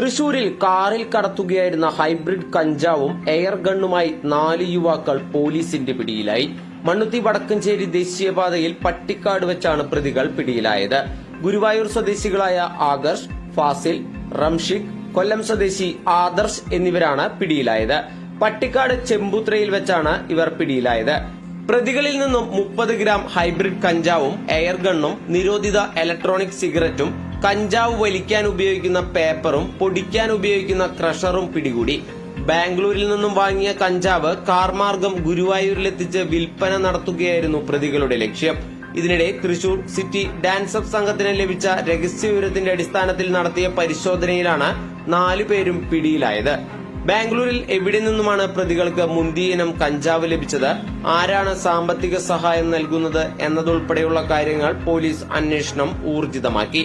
തൃശൂരിൽ കാറിൽ കടത്തുകയായിരുന്ന ഹൈബ്രിഡ് കഞ്ചാവും എയർ ഗണ്ണുമായി നാല് യുവാക്കൾ പോലീസിന്റെ പിടിയിലായി. മണ്ണുത്തി വടക്കഞ്ചേരി ദേശീയപാതയിൽ പട്ടിക്കാട് വെച്ചാണ് പ്രതികൾ പിടിയിലായത്. ഗുരുവായൂർ സ്വദേശികളായ ആകർഷ് ഫാസിൽ റംഷിക് കൊല്ലം സ്വദേശി ആദർശ് എന്നിവരാണ് പിടിയിലായത്. പട്ടിക്കാട് ചെമ്പുത്രയിൽ വെച്ചാണ് ഇവർ പിടിയിലായത്. പ്രതികളിൽ നിന്നും മുപ്പത് ഗ്രാം ഹൈബ്രിഡ് കഞ്ചാവും എയർ ഗണ്ണും നിരോധിത ഇലക്ട്രോണിക് സിഗരറ്റും കഞ്ചാവ് വലിക്കാൻ ഉപയോഗിക്കുന്ന പേപ്പറും പൊടിക്കാൻ ഉപയോഗിക്കുന്ന ക്രഷറും പിടികൂടി. ബാംഗ്ലൂരിൽ നിന്നും വാങ്ങിയ കഞ്ചാവ് കാർമാർഗം ഗുരുവായൂരിലെത്തിച്ച് വിൽപ്പന നടത്തുകയായിരുന്നു പ്രതികളുടെ ലക്ഷ്യം. ഇതിനിടെ തൃശൂർ സിറ്റി ഡാൻസ് അപ്പ് സംഘത്തിന് ലഭിച്ച രഹസ്യ വിവരത്തിന്റെ അടിസ്ഥാനത്തിൽ നടത്തിയ പരിശോധനയിലാണ് നാലുപേരും പിടിയിലായത്. ബാംഗ്ലൂരിൽ എവിടെ നിന്നുമാണ് പ്രതികൾക്ക് മുന്തിയിനം കഞ്ചാവ് ലഭിച്ചത്? ആരാണ് സാമ്പത്തിക സഹായം നൽകുന്നത് എന്നതുൾപ്പെടെയുള്ള കാര്യങ്ങൾ പോലീസ് അന്വേഷണം ഊർജിതമാക്കി.